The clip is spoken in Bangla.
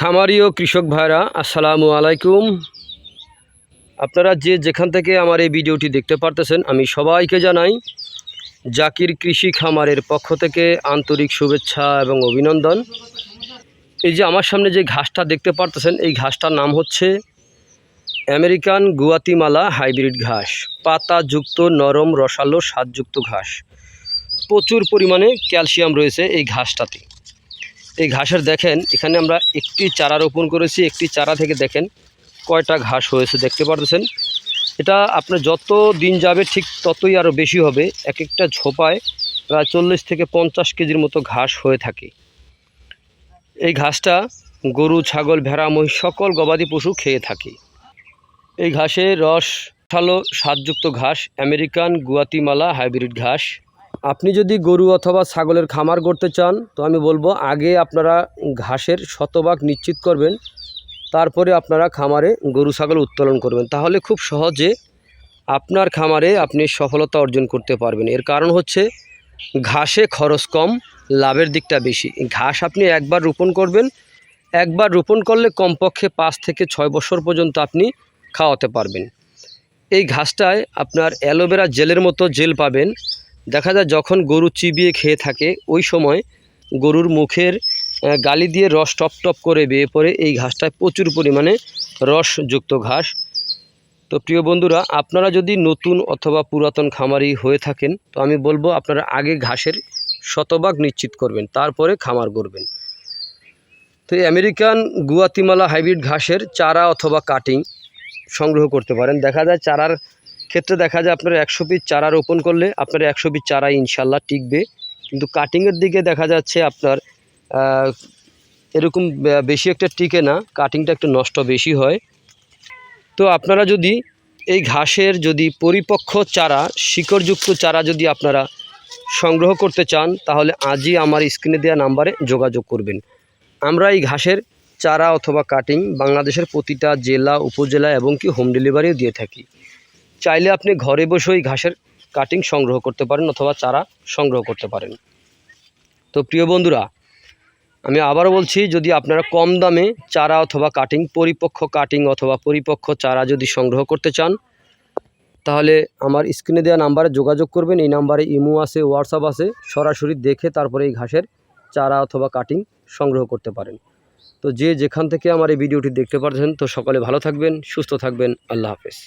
খামারি ও কৃষক ভাইরা, আসসালামু আলাইকুম। আপনারা যে যেখান থেকে আমার এই ভিডিওটি দেখতে পারতেছেন, আমি সবাইকে জানাই জাকির কৃষি খামারের পক্ষ থেকে আন্তরিক শুভেচ্ছা এবং অভিনন্দন। এই যে আমার সামনে যে ঘাসটা দেখতে পারতেছেন, এই ঘাসটার নাম হচ্ছে আমেরিকান গুয়াতিমালা হাইব্রিড ঘাস, পাতাযুক্ত নরম রসালো স্বাদযুক্ত ঘাস। প্রচুর পরিমাণে ক্যালসিয়াম রয়েছে এই ঘাসটাতে। এই ঘাসের দেখেন, এখানে আমরা একটি চারা রোপণ করেছি, একটি চারা থেকে দেখেন কয়টা ঘাস হয়েছে, দেখতে পারতেছেন? এটা আপনার যত দিন যাবে ঠিক ততই আরও বেশি হবে এক একটা ঝোপায় প্রায় চল্লিশ থেকে পঞ্চাশ কেজির মতো ঘাস হয়ে থাকে। এই ঘাসটা গরু, ছাগল, ভেড়া, মহিষ সকল গবাদি পশু খেয়ে থাকে। এই ঘাসে রস ভালো স্বাদযুক্ত ঘাস, আমেরিকান গুয়াতিমালা হাইব্রিড ঘাস। আপনি যদি গরু অথবা ছাগলের খামার করতে চান, তো আমি বলব আগে আপনারা ঘাসের শতভাগ নিশ্চিত করবেন, তারপরে আপনারা খামারে গরু, ছাগল উত্তোলন করবেন। তাহলে খুব সহজে আপনার খামারে আপনি সফলতা অর্জন করতে পারবেন। এর কারণ হচ্ছে ঘাসে খরচ কম, লাভের দিকটা বেশি। ঘাস আপনি একবার রোপণ করবেন, একবার রোপণ করলে কমপক্ষে পাঁচ থেকে ছয় বছর পর্যন্ত আপনি খাওয়াতে পারবেন। এই ঘাসটায় আপনার অ্যালোভেরা জেলের মতো জেল পাবেন দেখা যায় যখন গরু চিবিয়ে খেয়ে থাকে, ওই সময় গরুর মুখের গালি দিয়ে রস টপ টপ করে বেয়ে পড়ে। এই ঘাসটায় প্রচুর পরিমাণে রসযুক্ত ঘাস। তো প্রিয় বন্ধুরা, আপনারা যদি নতুন অথবা পুরাতন খামারি হয়ে থাকেন, তো আমি বলব আপনারা আগে ঘাসের শতভাগ নিশ্চিত করবেন, তারপরে খামার করবেন তো আমেরিকান গুয়াতিমালা হাইব্রিড ঘাসের চারা অথবা কাটিং সংগ্রহ করতে পারেন। দেখা যায় চারার ক্ষেত্রে দেখা যায় আপনার একশো পিস চারা রোপণ করলে আপনার একশো পিস চারা ইনশাল্লাহ টিকবে। কিন্তু কাটিংয়ের দিকে দেখা যাচ্ছে আপনার এরকম বেশি একটা টিকে না কাটিংটা একটু নষ্ট বেশি হয়। তো আপনারা যদি এই ঘাসের যদি পরিপক্ক চারা, শিকড়যুক্ত চারা যদি আপনারা সংগ্রহ করতে চান, তাহলে আজই আমার স্ক্রিনে দেওয়া নাম্বারে যোগাযোগ করবেন। আমরা এই ঘাসের চারা অথবা কাটিং বাংলাদেশের প্রতিটা জেলা, উপজেলা এবং কি হোম ডেলিভারিও দিয়ে থাকি। চাইলে আপনি ঘরে বসেই ঘাসের কাটিং সংগ্রহ করতে পারেন অথবা চারা সংগ্রহ করতে পারেন। তো প্রিয় বন্ধুরা, আমি আবারও বলছি, যদি আপনারা কম দামে চারা অথবা কাটিং পরিপক্ক কাটিং অথবা পরিপক্ষ চারা যদি সংগ্রহ করতে চান, তাহলে আমার স্ক্রিনে দেওয়া নাম্বারে যোগাযোগ করবেন। এই নাম্বারে ইমো আছে হোয়াটসঅ্যাপ আছে, সরাসরি দেখে তারপরে এই ঘাসের চারা অথবা কাটিং সংগ্রহ করতে পারেন। তো যে যেখান থেকে আমার এই ভিডিওটি দেখতে পাচ্ছেন তো সকলে ভালো থাকবেন, সুস্থ থাকবেন, আল্লাহ হাফেজ।